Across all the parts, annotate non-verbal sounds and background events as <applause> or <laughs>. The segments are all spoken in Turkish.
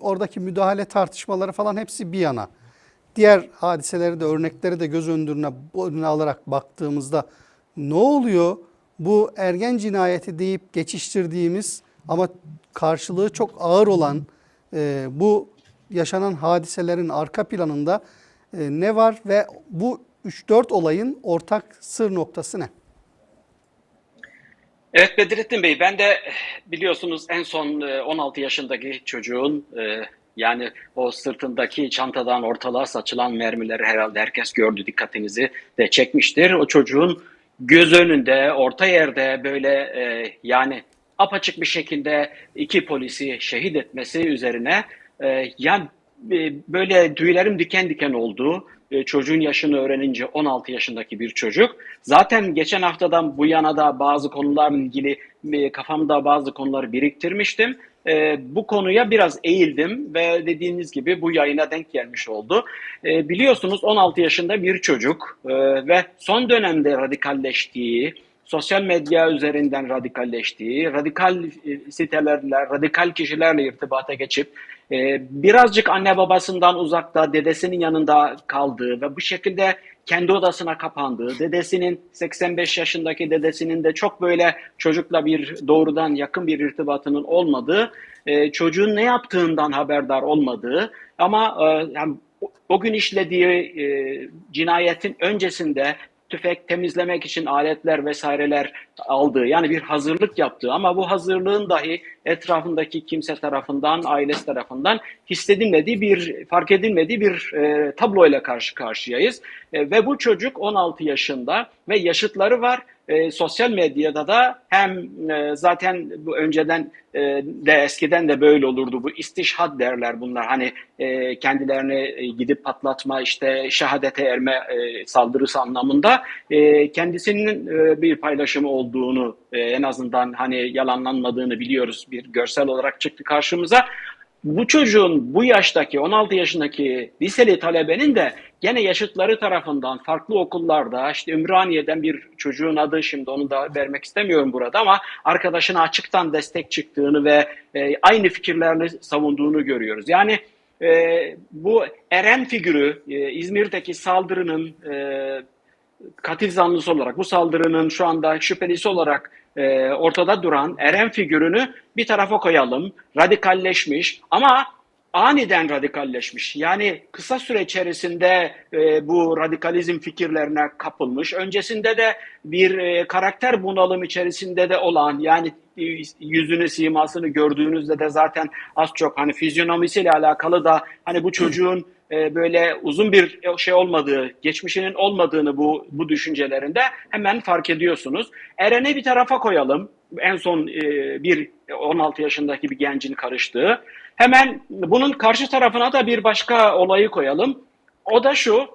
oradaki müdahale tartışmaları falan hepsi bir yana. Diğer hadiseleri de örnekleri de göz önüne, önüne alarak baktığımızda ne oluyor? Bu ergen cinayeti deyip geçiştirdiğimiz ama karşılığı çok ağır olan e, bu yaşanan hadiselerin arka planında e, ne var ve bu 3-4 olayın ortak sır noktası ne? Evet Bedrettin Bey, ben de biliyorsunuz en son e, 16 yaşındaki çocuğun e, yani o sırtındaki çantadan ortalığa saçılan mermileri herhalde herkes gördü, dikkatinizi de çekmiştir. O çocuğun göz önünde, orta yerde böyle yani apaçık bir şekilde iki polisi şehit etmesi üzerine yani böyle tüylerim diken diken oldu. E, çocuğun yaşını öğrenince 16 yaşındaki bir çocuk. Zaten geçen haftadan bu yana da bazı konularla ilgili e, kafamda bazı konuları biriktirmiştim. E, bu konuya biraz eğildim ve dediğiniz gibi bu yayına denk gelmiş oldu. E, biliyorsunuz 16 yaşında bir çocuk e, ve son dönemde radikalleştiği, sosyal medya üzerinden radikalleştiği, radikal e, sitelerle, radikal kişilerle irtibata geçip birazcık anne babasından uzakta, dedesinin yanında kaldığı ve bu şekilde kendi odasına kapandığı, dedesinin 85 yaşındaki dedesinin de çok böyle çocukla bir doğrudan yakın bir irtibatının olmadığı, e, çocuğun ne yaptığından haberdar olmadığı ama e, yani o- o gün işlediği e, cinayetin öncesinde tüfek temizlemek için aletler vesaireler aldığı yani bir hazırlık yaptığı ama bu hazırlığın dahi etrafındaki kimse tarafından, ailesi tarafından hissedilmediği bir, fark edilmediği bir e, tabloyla karşı karşıyayız. E, ve bu çocuk 16 yaşında ve yaşıtları var. E, sosyal medyada da hem e, zaten bu önceden e, de eskiden de böyle olurdu. Bu istişhad derler bunlar. Hani e, kendilerini e, gidip patlatma işte şehadete erme e, saldırısı anlamında e, kendisinin e, bir paylaşımı olduğunu e, en azından hani yalanlanmadığını biliyoruz. Bir görsel olarak çıktı karşımıza. Bu çocuğun bu yaştaki 16 yaşındaki liseli talebenin de gene yaşıtları tarafından farklı okullarda işte Ümraniye'den bir çocuğun adı şimdi onu da vermek istemiyorum burada ama arkadaşına açıktan destek çıktığını ve e, aynı fikirlerini savunduğunu görüyoruz. Yani e, bu Eren figürü e, İzmir'deki saldırının e, katil zanlısı olarak bu saldırının şu anda şüphelisi olarak e, ortada duran Eren figürünü bir tarafa koyalım. Radikalleşmiş ama aniden radikalleşmiş. Yani kısa süre içerisinde e, bu radikalizm fikirlerine kapılmış. Öncesinde de bir e, karakter bunalım içerisinde de olan yani e, yüzünü simasını gördüğünüzde de zaten az çok hani fizyonomisiyle alakalı da hani bu çocuğun e, böyle uzun bir şey olmadığı, geçmişinin olmadığını bu bu düşüncelerinde hemen fark ediyorsunuz. Eren'i bir tarafa koyalım. En son e, bir 16 yaşındaki bir gencin karıştığı. Hemen bunun karşı tarafına da bir başka olayı koyalım. O da şu.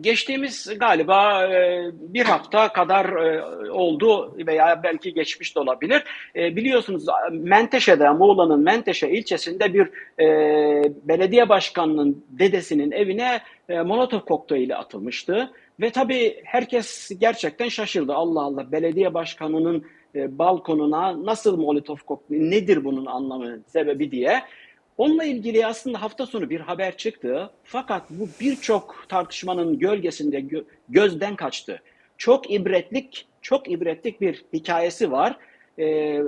Geçtiğimiz galiba e, bir hafta kadar e, oldu veya belki geçmiş de olabilir. E, biliyorsunuz Menteşe'de, Muğla'nın Menteşe ilçesinde bir belediye başkanının dedesinin evine Molotov kokteyli atılmıştı. Ve tabii herkes gerçekten şaşırdı. Allah Allah belediye başkanının balkonuna nasıl Molotov kokteyli nedir bunun anlamı, sebebi diye. Onunla ilgili aslında hafta sonu bir haber çıktı. Fakat bu birçok tartışmanın gölgesinde gö- gözden kaçtı. Çok ibretlik, çok ibretlik bir hikayesi var. Ee,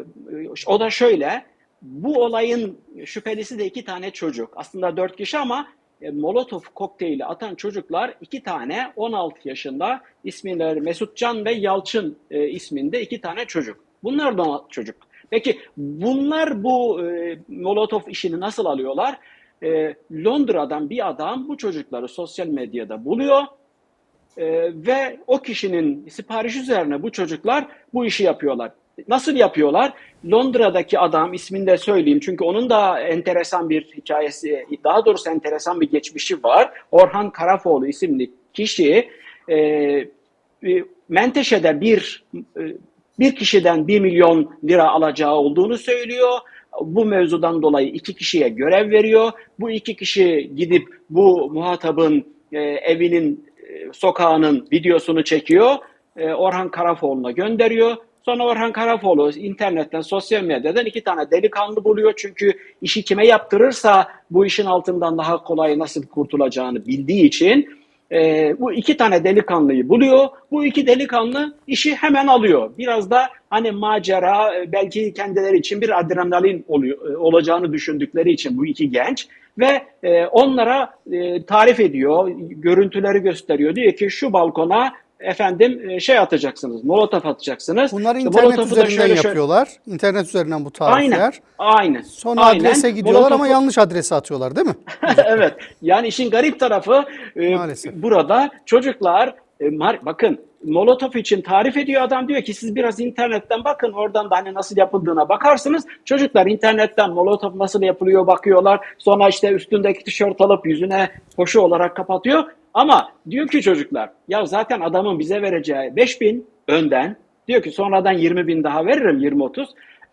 o da şöyle. Bu olayın şüphelisi de iki tane çocuk. Aslında dört kişi ama e, Molotov kokteyli atan çocuklar iki tane 16 yaşında ismileri Mesutcan ve Yalçın e, isminde iki tane çocuk. Bunlar da çocuk. Peki bunlar bu e, Molotov işini nasıl alıyorlar? E, Londra'dan bir adam bu çocukları sosyal medyada buluyor e, ve o kişinin sipariş üzerine bu çocuklar bu işi yapıyorlar. Nasıl yapıyorlar? Londra'daki adam ismini de söyleyeyim çünkü onun da enteresan bir hikayesi, daha doğrusu enteresan bir geçmişi var. Orhan Karafoğlu isimli kişi e, e, Menteşe'de bir e, bir kişiden 1 milyon lira alacağı olduğunu söylüyor. Bu mevzudan dolayı iki kişiye görev veriyor. Bu iki kişi gidip bu muhatabın e, evinin, e, sokağının videosunu çekiyor. E, Orhan Karafoğlu'na gönderiyor. Sonra Orhan Karafoğlu internetten, sosyal medyadan iki tane delikanlı buluyor. Çünkü işi kime yaptırırsa bu işin altından daha kolay nasıl kurtulacağını bildiği için e, bu iki tane delikanlıyı buluyor. Bu iki delikanlı işi hemen alıyor. Biraz da hani macera e, belki kendileri için bir adrenalin oluyor, e, olacağını düşündükleri için bu iki genç ve e, onlara e, tarif ediyor, görüntüleri gösteriyor. Diyor ki şu balkona efendim e, şey atacaksınız, molotof atacaksınız. Bunları İşte internet üzerinden şöyle şöyle- yapıyorlar. İnternet üzerinden bu Aynen, tarifler. aynen. Sonra aynen. adrese gidiyorlar ama Molotofu- yanlış adrese atıyorlar değil mi? <laughs> evet. Yani işin garip tarafı e, Maalesef. burada çocuklar e, bakın Molotov için tarif ediyor adam diyor ki siz biraz internetten bakın oradan da hani nasıl yapıldığına bakarsınız. Çocuklar internetten Molotov nasıl yapılıyor bakıyorlar. Sonra işte üstündeki tişört alıp yüzüne koşu olarak kapatıyor. Ama diyor ki çocuklar ya zaten adamın bize vereceği 5000 önden diyor ki sonradan 20 bin daha veririm 20-30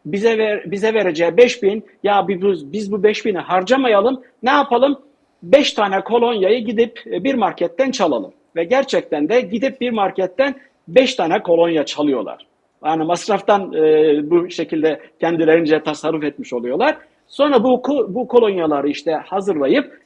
bize ver, bize vereceği 5000 ya biz, biz bu 5000'i harcamayalım ne yapalım 5 tane kolonyayı gidip e, bir marketten çalalım. Ve gerçekten de gidip bir marketten 5 tane kolonya çalıyorlar. Yani masraftan e, bu şekilde kendilerince tasarruf etmiş oluyorlar. Sonra bu bu kolonyaları işte hazırlayıp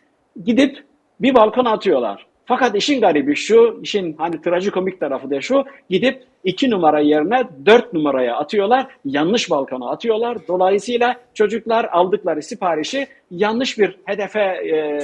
gidip bir balkona atıyorlar. Fakat işin garibi şu, işin hani trajikomik tarafı da şu, gidip 2 numara yerine 4 numaraya atıyorlar, yanlış balkona atıyorlar. Dolayısıyla çocuklar aldıkları siparişi yanlış bir hedefe e,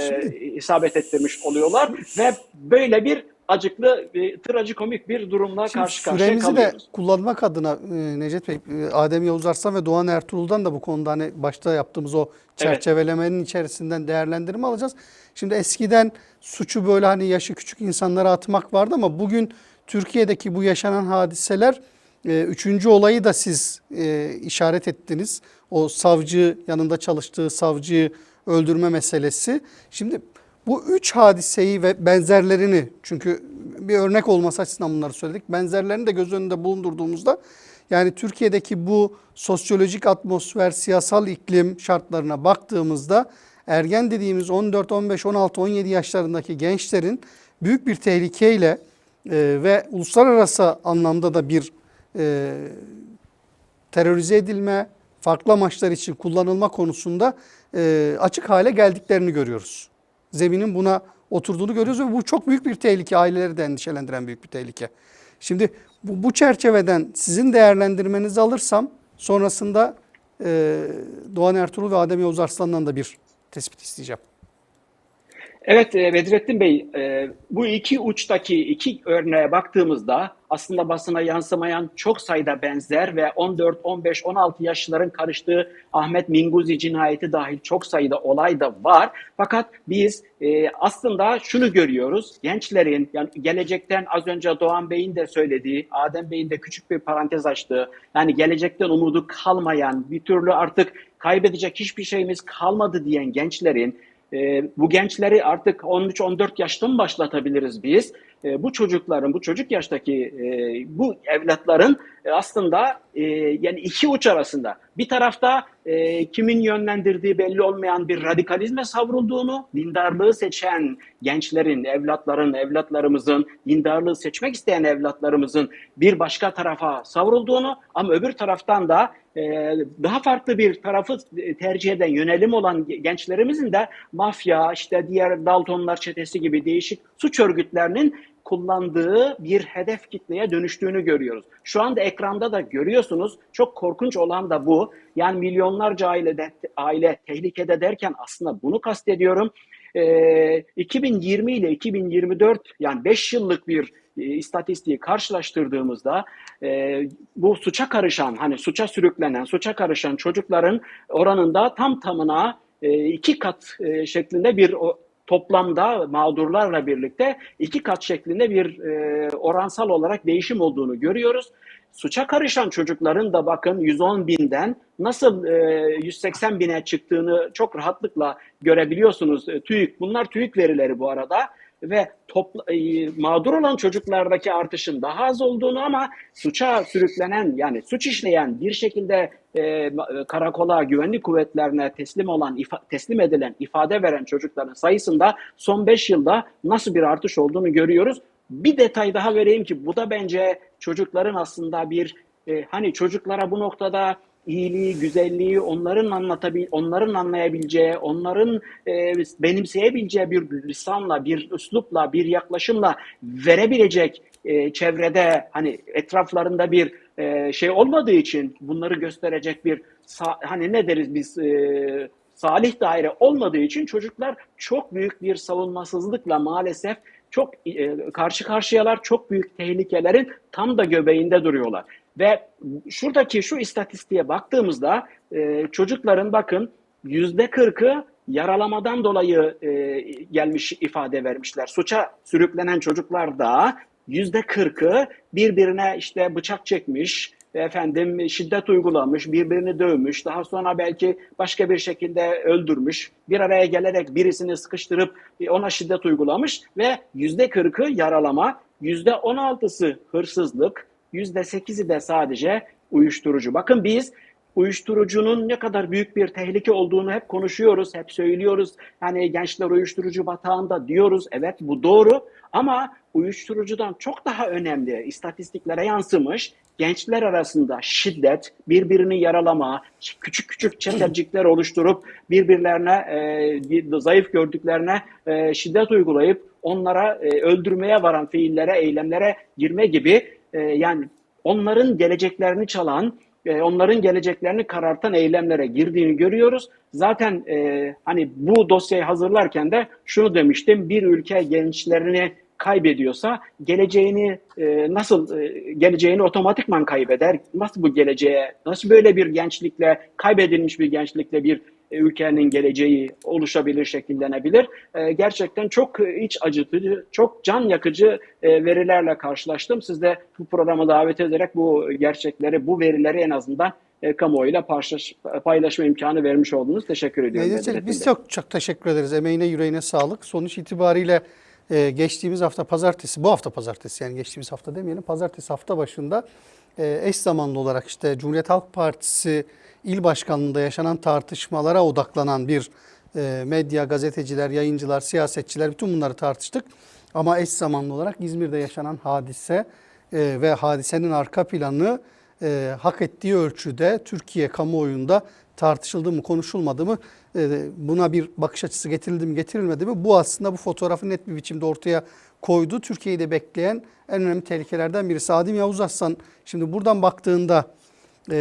isabet ettirmiş oluyorlar ve böyle bir acıklı, e, trajikomik bir durumla Şimdi karşı karşıya süremizi de kalıyoruz. kullanmak adına e, Necdet Bey, e, Adem Yavuz Arslan ve Doğan Ertuğrul'dan da bu konuda hani başta yaptığımız o çerçevelemenin içerisinden değerlendirme alacağız. Şimdi eskiden suçu böyle hani yaşı küçük insanlara atmak vardı ama bugün Türkiye'deki bu yaşanan hadiseler e, üçüncü olayı da siz e, işaret ettiniz. O savcı yanında çalıştığı savcıyı öldürme meselesi. Şimdi bu üç hadiseyi ve benzerlerini çünkü bir örnek olması açısından bunları söyledik. Benzerlerini de göz önünde bulundurduğumuzda yani Türkiye'deki bu sosyolojik atmosfer, siyasal iklim şartlarına baktığımızda ergen dediğimiz 14, 15, 16, 17 yaşlarındaki gençlerin büyük bir tehlikeyle e, ve uluslararası anlamda da bir e, terörize edilme, farklı amaçlar için kullanılma konusunda e, açık hale geldiklerini görüyoruz. Zeminin buna oturduğunu görüyoruz ve bu çok büyük bir tehlike, aileleri de endişelendiren büyük bir tehlike. Şimdi bu, bu çerçeveden sizin değerlendirmenizi alırsam sonrasında e, Doğan Ertuğrul ve Adem Yavuz Arslan'dan da bir tespit isteyeceğim. Evet e, Bedrettin Bey, e, bu iki uçtaki iki örneğe baktığımızda aslında basına yansımayan çok sayıda benzer ve 14, 15, 16 yaşlıların karıştığı Ahmet Minguzi cinayeti dahil çok sayıda olay da var. Fakat biz e, aslında şunu görüyoruz, gençlerin yani gelecekten az önce Doğan Bey'in de söylediği, Adem Bey'in de küçük bir parantez açtığı, yani gelecekten umudu kalmayan, bir türlü artık kaybedecek hiçbir şeyimiz kalmadı diyen gençlerin e, bu gençleri artık 13-14 yaşta mı başlatabiliriz biz? E, bu çocukların, bu çocuk yaştaki e, bu evlatların e, aslında e, yani iki uç arasında. Bir tarafta e, kimin yönlendirdiği belli olmayan bir radikalizme savrulduğunu, dindarlığı seçen gençlerin, evlatların, evlatlarımızın, dindarlığı seçmek isteyen evlatlarımızın bir başka tarafa savrulduğunu ama öbür taraftan da e, daha farklı bir tarafı tercih eden yönelim olan gençlerimizin de mafya, işte diğer Daltonlar çetesi gibi değişik suç örgütlerinin kullandığı bir hedef kitleye dönüştüğünü görüyoruz. Şu anda ekranda da görüyorsunuz. Çok korkunç olan da bu. Yani milyonlarca aile, de, aile tehlikede derken aslında bunu kastediyorum. Ee, 2020 ile 2024 yani 5 yıllık bir e, istatistiği karşılaştırdığımızda e, bu suça karışan hani suça sürüklenen, suça karışan çocukların oranında tam tamına e, iki kat e, şeklinde bir o, toplamda mağdurlarla birlikte iki kat şeklinde bir e, oransal olarak değişim olduğunu görüyoruz. Suça karışan çocukların da bakın 110 binden nasıl e, 180 bine çıktığını çok rahatlıkla görebiliyorsunuz. E, TÜİK, bunlar TÜİK verileri bu arada ve topla, e, mağdur olan çocuklardaki artışın daha az olduğunu ama suça sürüklenen yani suç işleyen bir şekilde e, karakola, güvenlik kuvvetlerine teslim olan ifa, teslim edilen, ifade veren çocukların sayısında son 5 yılda nasıl bir artış olduğunu görüyoruz. Bir detay daha vereyim ki bu da bence çocukların aslında bir e, hani çocuklara bu noktada iyiliği, güzelliği onların anlatabil, onların anlayabileceği, onların e, benimseyebileceği bir lisanla, bir üslupla, bir yaklaşımla verebilecek e, çevrede hani etraflarında bir e, şey olmadığı için bunları gösterecek bir hani ne deriz biz e, salih daire olmadığı için çocuklar çok büyük bir savunmasızlıkla maalesef çok e, karşı karşıyalar, çok büyük tehlikelerin tam da göbeğinde duruyorlar. Ve şuradaki şu istatistiğe baktığımızda e, çocukların bakın yüzde kırkı yaralamadan dolayı e, gelmiş ifade vermişler. Suça sürüklenen çocuklar da yüzde kırkı birbirine işte bıçak çekmiş, efendim şiddet uygulamış, birbirini dövmüş, daha sonra belki başka bir şekilde öldürmüş, bir araya gelerek birisini sıkıştırıp ona şiddet uygulamış ve yüzde kırkı yaralama, yüzde on altısı hırsızlık, yüzde sekizi de sadece uyuşturucu. Bakın biz uyuşturucunun ne kadar büyük bir tehlike olduğunu hep konuşuyoruz, hep söylüyoruz. Yani gençler uyuşturucu batağında diyoruz. Evet bu doğru ama uyuşturucudan çok daha önemli istatistiklere yansımış gençler arasında şiddet, birbirini yaralama, küçük küçük çetelcikler oluşturup birbirlerine e, zayıf gördüklerine e, şiddet uygulayıp onlara e, öldürmeye varan fiillere, eylemlere girme gibi e, yani onların geleceklerini çalan, e, onların geleceklerini karartan eylemlere girdiğini görüyoruz. Zaten e, hani bu dosyayı hazırlarken de şunu demiştim, bir ülke gençlerini kaybediyorsa geleceğini e, nasıl e, geleceğini otomatikman kaybeder? Nasıl bu geleceğe, nasıl böyle bir gençlikle, kaybedilmiş bir gençlikle bir ülkenin geleceği oluşabilir, şekillenebilir? E, gerçekten çok iç acıtıcı, çok can yakıcı e, verilerle karşılaştım. Siz de bu programa davet ederek bu gerçekleri, bu verileri en azından e, kamuoyuyla paylaş, paylaşma imkanı vermiş oldunuz. Teşekkür ediyorum. Necdet biz çok çok teşekkür ederiz. Emeğine yüreğine sağlık. Sonuç itibariyle e, geçtiğimiz hafta pazartesi, bu hafta pazartesi yani geçtiğimiz hafta demeyelim, pazartesi hafta başında e, eş zamanlı olarak işte Cumhuriyet Halk Partisi il başkanlığında yaşanan tartışmalara odaklanan bir e, medya, gazeteciler, yayıncılar, siyasetçiler bütün bunları tartıştık. Ama eş zamanlı olarak İzmir'de yaşanan hadise e, ve hadisenin arka planı e, hak ettiği ölçüde Türkiye kamuoyunda tartışıldı mı, konuşulmadı mı, buna bir bakış açısı getirildi mi, getirilmedi mi? Bu aslında bu fotoğrafı net bir biçimde ortaya koydu. Türkiye'yi de bekleyen en önemli tehlikelerden birisi. Adim Yavuz Aslan, şimdi buradan baktığında e,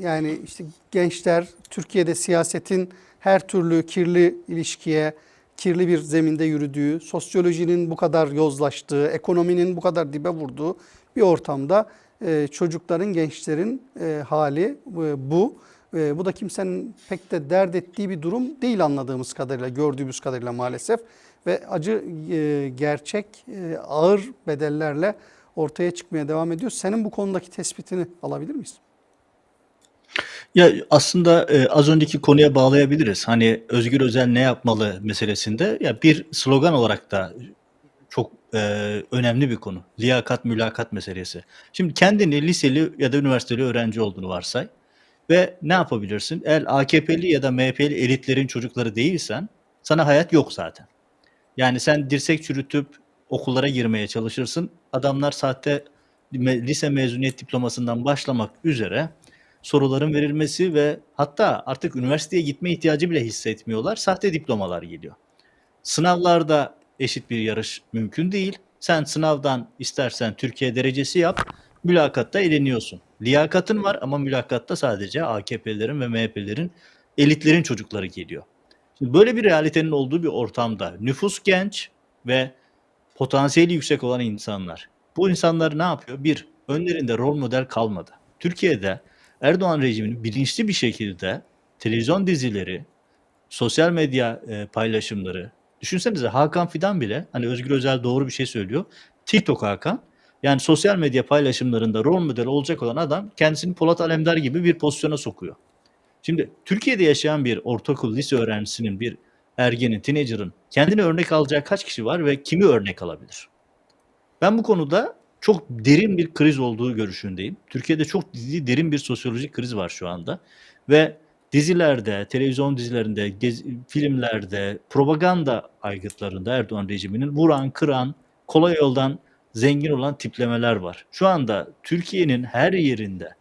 yani işte gençler Türkiye'de siyasetin her türlü kirli ilişkiye, kirli bir zeminde yürüdüğü, sosyolojinin bu kadar yozlaştığı, ekonominin bu kadar dibe vurduğu bir ortamda e, çocukların, gençlerin e, hali e, bu. E, bu da kimsenin pek de dert ettiği bir durum değil anladığımız kadarıyla, gördüğümüz kadarıyla maalesef. Ve acı e, gerçek e, ağır bedellerle ortaya çıkmaya devam ediyor. Senin bu konudaki tespitini alabilir miyiz? Ya aslında e, az önceki konuya bağlayabiliriz. Hani Özgür Özel ne yapmalı meselesinde ya bir slogan olarak da çok e, önemli bir konu. Liyakat mülakat meselesi. Şimdi kendini liseli ya da üniversiteli öğrenci olduğunu varsay ve ne yapabilirsin? Eğer AKP'li ya da MHP'li elitlerin çocukları değilsen sana hayat yok zaten. Yani sen dirsek çürütüp okullara girmeye çalışırsın. Adamlar sahte lise mezuniyet diplomasından başlamak üzere soruların verilmesi ve hatta artık üniversiteye gitme ihtiyacı bile hissetmiyorlar. Sahte diplomalar geliyor. Sınavlarda eşit bir yarış mümkün değil. Sen sınavdan istersen Türkiye derecesi yap, mülakatta eleniyorsun. Liyakatın var ama mülakatta sadece AKP'lerin ve MHP'lerin elitlerin çocukları geliyor. Şimdi böyle bir realitenin olduğu bir ortamda nüfus genç ve potansiyeli yüksek olan insanlar. Bu insanlar ne yapıyor? Bir, önlerinde rol model kalmadı. Türkiye'de Erdoğan rejiminin bilinçli bir şekilde televizyon dizileri, sosyal medya e, paylaşımları, düşünsenize Hakan Fidan bile, hani Özgür Özel doğru bir şey söylüyor, TikTok Hakan, yani sosyal medya paylaşımlarında rol model olacak olan adam kendisini Polat Alemdar gibi bir pozisyona sokuyor. Şimdi Türkiye'de yaşayan bir ortaokul lise öğrencisinin, bir ergenin, teenager'ın kendini örnek alacağı kaç kişi var ve kimi örnek alabilir? Ben bu konuda çok derin bir kriz olduğu görüşündeyim. Türkiye'de çok ciddi derin bir sosyolojik kriz var şu anda. Ve dizilerde, televizyon dizilerinde, gez- filmlerde, propaganda aygıtlarında Erdoğan rejiminin vuran, kıran, kolay yoldan zengin olan tiplemeler var. Şu anda Türkiye'nin her yerinde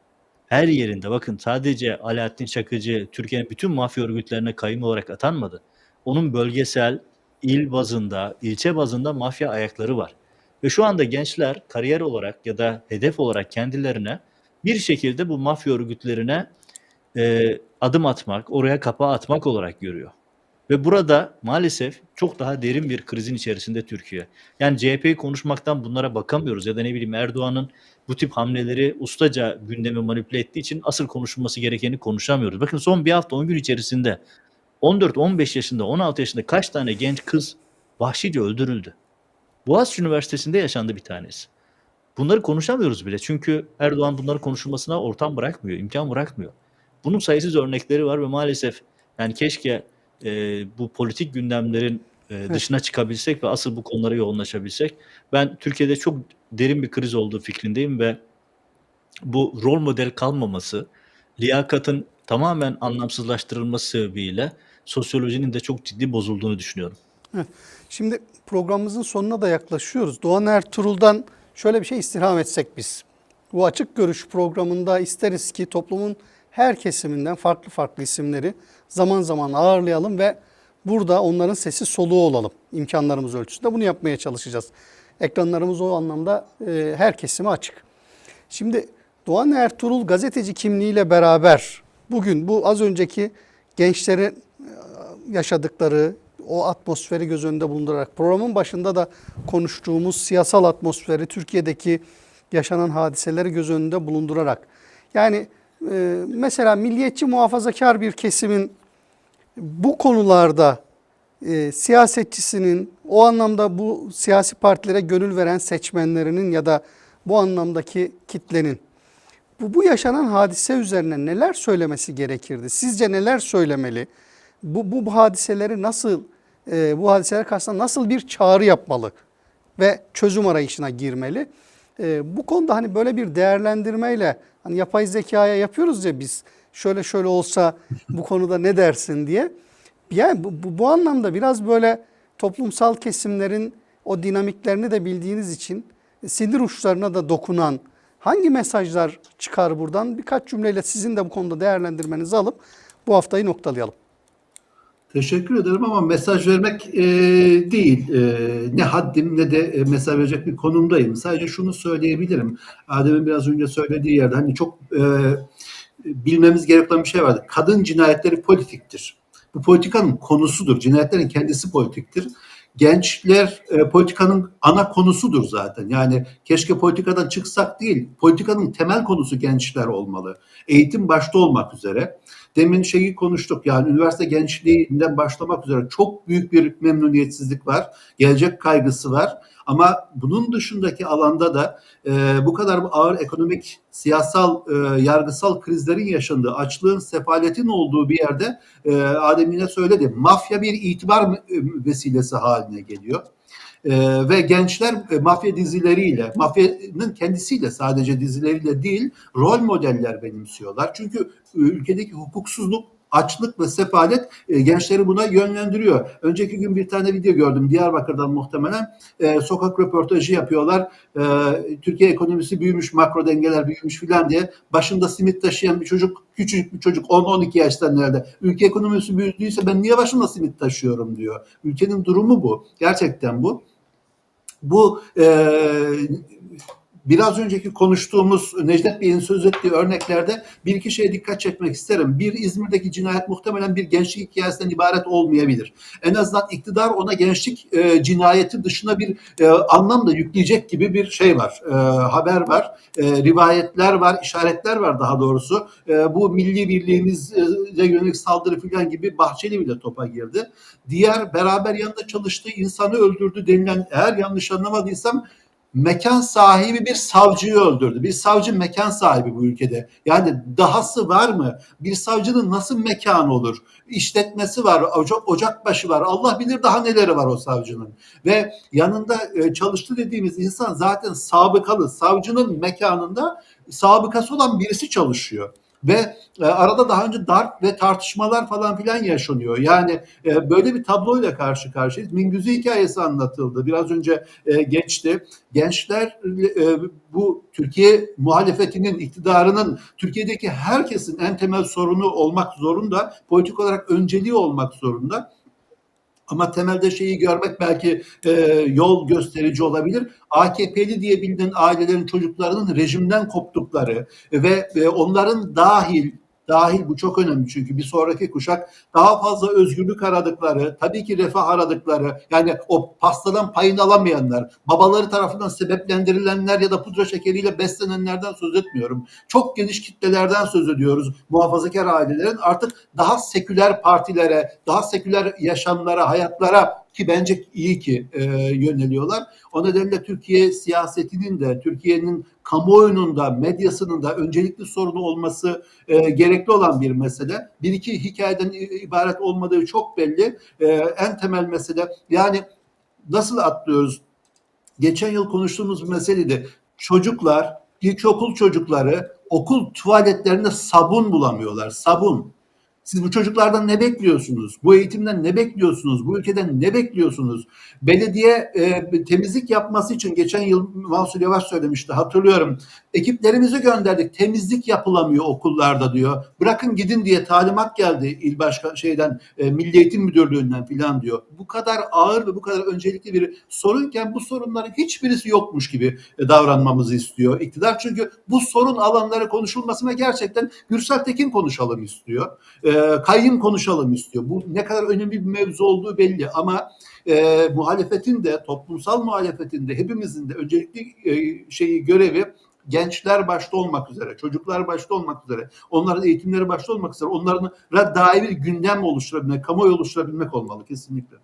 her yerinde bakın sadece Alaaddin Çakıcı Türkiye'nin bütün mafya örgütlerine kayım olarak atanmadı. Onun bölgesel, il bazında, ilçe bazında mafya ayakları var. Ve şu anda gençler kariyer olarak ya da hedef olarak kendilerine bir şekilde bu mafya örgütlerine e, adım atmak, oraya kapağı atmak olarak görüyor. Ve burada maalesef çok daha derin bir krizin içerisinde Türkiye. Yani CHP'yi konuşmaktan bunlara bakamıyoruz ya da ne bileyim Erdoğan'ın bu tip hamleleri ustaca gündemi manipüle ettiği için asıl konuşulması gerekeni konuşamıyoruz. Bakın son bir hafta 10 gün içerisinde 14-15 yaşında 16 yaşında kaç tane genç kız vahşice öldürüldü. Boğaziçi Üniversitesi'nde yaşandı bir tanesi. Bunları konuşamıyoruz bile çünkü Erdoğan bunları konuşulmasına ortam bırakmıyor, imkan bırakmıyor. Bunun sayısız örnekleri var ve maalesef yani keşke e, bu politik gündemlerin e, dışına çıkabilsek ve asıl bu konulara yoğunlaşabilsek. Ben Türkiye'de çok derin bir kriz olduğu fikrindeyim ve bu rol model kalmaması, liyakatın tamamen anlamsızlaştırılması sebebiyle sosyolojinin de çok ciddi bozulduğunu düşünüyorum. Şimdi programımızın sonuna da yaklaşıyoruz. Doğan Ertuğrul'dan şöyle bir şey istirham etsek biz. Bu açık görüş programında isteriz ki toplumun her kesiminden farklı farklı isimleri zaman zaman ağırlayalım ve burada onların sesi soluğu olalım imkanlarımız ölçüsünde. Bunu yapmaya çalışacağız. Ekranlarımız o anlamda e, her kesime açık. Şimdi Doğan Ertuğrul gazeteci kimliğiyle beraber bugün bu az önceki gençlerin e, yaşadıkları o atmosferi göz önünde bulundurarak programın başında da konuştuğumuz siyasal atmosferi Türkiye'deki yaşanan hadiseleri göz önünde bulundurarak yani e, mesela milliyetçi muhafazakar bir kesimin bu konularda e, siyasetçisinin o anlamda bu siyasi partilere gönül veren seçmenlerinin ya da bu anlamdaki kitlenin bu, bu yaşanan hadise üzerine neler söylemesi gerekirdi? Sizce neler söylemeli? Bu, bu, bu hadiseleri nasıl, e, bu hadiseler karşısında nasıl bir çağrı yapmalı ve çözüm arayışına girmeli? E, bu konuda hani böyle bir değerlendirmeyle hani yapay zekaya yapıyoruz ya biz şöyle şöyle olsa bu konuda ne dersin diye. Yani bu, bu, bu anlamda biraz böyle toplumsal kesimlerin o dinamiklerini de bildiğiniz için sinir uçlarına da dokunan hangi mesajlar çıkar buradan? Birkaç cümleyle sizin de bu konuda değerlendirmenizi alıp bu haftayı noktalayalım. Teşekkür ederim ama mesaj vermek e, değil. E, ne haddim ne de e, mesaj verecek bir konumdayım. Sadece şunu söyleyebilirim. Adem'in biraz önce söylediği yerde hani çok e, bilmemiz gereken bir şey vardı. Kadın cinayetleri politiktir. Bu politikanın konusudur. Cinayetlerin kendisi politiktir. Gençler e, politikanın ana konusudur zaten. Yani keşke politikadan çıksak değil. Politikanın temel konusu gençler olmalı. Eğitim başta olmak üzere. Demin şeyi konuştuk yani üniversite gençliğinden başlamak üzere çok büyük bir memnuniyetsizlik var. Gelecek kaygısı var. Ama bunun dışındaki alanda da e, bu kadar ağır ekonomik, siyasal, e, yargısal krizlerin yaşandığı, açlığın, sefaletin olduğu bir yerde e, Adem yine söyledi. Mafya bir itibar vesilesi haline geliyor. Ee, ve gençler e, mafya dizileriyle, mafyanın kendisiyle sadece dizileriyle değil rol modeller benimsiyorlar. Çünkü e, ülkedeki hukuksuzluk açlık ve sefalet e, gençleri buna yönlendiriyor. Önceki gün bir tane video gördüm Diyarbakır'dan muhtemelen. E, sokak röportajı yapıyorlar. E, Türkiye ekonomisi büyümüş, makro dengeler büyümüş filan diye. Başında simit taşıyan bir çocuk, küçücük bir çocuk 10-12 yaşlarında ülke ekonomisi büyüdüyse ben niye başımda simit taşıyorum diyor. Ülkenin durumu bu. Gerçekten bu. Bu e, biraz önceki konuştuğumuz Necdet Bey'in söz ettiği örneklerde bir iki şeye dikkat çekmek isterim. Bir İzmir'deki cinayet muhtemelen bir gençlik hikayesinden ibaret olmayabilir. En azından iktidar ona gençlik e, cinayeti dışına bir e, anlam da yükleyecek gibi bir şey var. E, haber var, e, rivayetler var, işaretler var daha doğrusu. E, bu milli birliğimize yönelik saldırı falan gibi Bahçeli bile topa girdi. Diğer beraber yanında çalıştığı insanı öldürdü denilen eğer yanlış anlamadıysam mekan sahibi bir savcıyı öldürdü. Bir savcı mekan sahibi bu ülkede. Yani dahası var mı? Bir savcının nasıl mekanı olur? İşletmesi var, ocak, ocakbaşı var. Allah bilir daha neleri var o savcının. Ve yanında e, çalıştı dediğimiz insan zaten sabıkalı. Savcının mekanında sabıkası olan birisi çalışıyor. Ve e, arada daha önce darp ve tartışmalar falan filan yaşanıyor. Yani e, böyle bir tabloyla karşı karşıyayız. Mingüzü hikayesi anlatıldı. Biraz önce e, geçti. Gençler e, bu Türkiye muhalefetinin, iktidarının Türkiye'deki herkesin en temel sorunu olmak zorunda. Politik olarak önceliği olmak zorunda. Ama temelde şeyi görmek belki e, yol gösterici olabilir. AKP'li diye bilinen ailelerin çocuklarının rejimden koptukları ve e, onların dahil dahil bu çok önemli çünkü bir sonraki kuşak daha fazla özgürlük aradıkları, tabii ki refah aradıkları, yani o pastadan payını alamayanlar, babaları tarafından sebeplendirilenler ya da pudra şekeriyle beslenenlerden söz etmiyorum. Çok geniş kitlelerden söz ediyoruz. Muhafazakar ailelerin artık daha seküler partilere, daha seküler yaşamlara, hayatlara ki bence iyi ki e, yöneliyorlar. O nedenle Türkiye siyasetinin de, Türkiye'nin kamuoyunun da, medyasının da öncelikli sorunu olması e, gerekli olan bir mesele. Bir iki hikayeden ibaret olmadığı çok belli. E, en temel mesele yani nasıl atlıyoruz? Geçen yıl konuştuğumuz bir meseleydi. Çocuklar, ilkokul çocukları okul tuvaletlerinde sabun bulamıyorlar. Sabun. Siz bu çocuklardan ne bekliyorsunuz? Bu eğitimden ne bekliyorsunuz? Bu ülkeden ne bekliyorsunuz? Belediye e, temizlik yapması için geçen yıl Mansur Yavaş söylemişti hatırlıyorum. Ekiplerimizi gönderdik. Temizlik yapılamıyor okullarda diyor. Bırakın gidin diye talimat geldi il başkan şeyden e, Milli Eğitim Müdürlüğü'nden filan diyor. Bu kadar ağır ve bu kadar öncelikli bir sorunken bu sorunların hiçbirisi yokmuş gibi e, davranmamızı istiyor iktidar. Çünkü bu sorun alanları konuşulmasına gerçekten Gürsel Tekin konuşalım istiyor. E, kayyım konuşalım istiyor. Bu ne kadar önemli bir mevzu olduğu belli ama e, muhalefetin de toplumsal muhalefetin de hepimizin de öncelikli e, şeyi görevi gençler başta olmak üzere, çocuklar başta olmak üzere, onların eğitimleri başta olmak üzere, onların dair gündem oluşturabilmek, kamuoyu oluşturabilmek olmalı kesinlikle.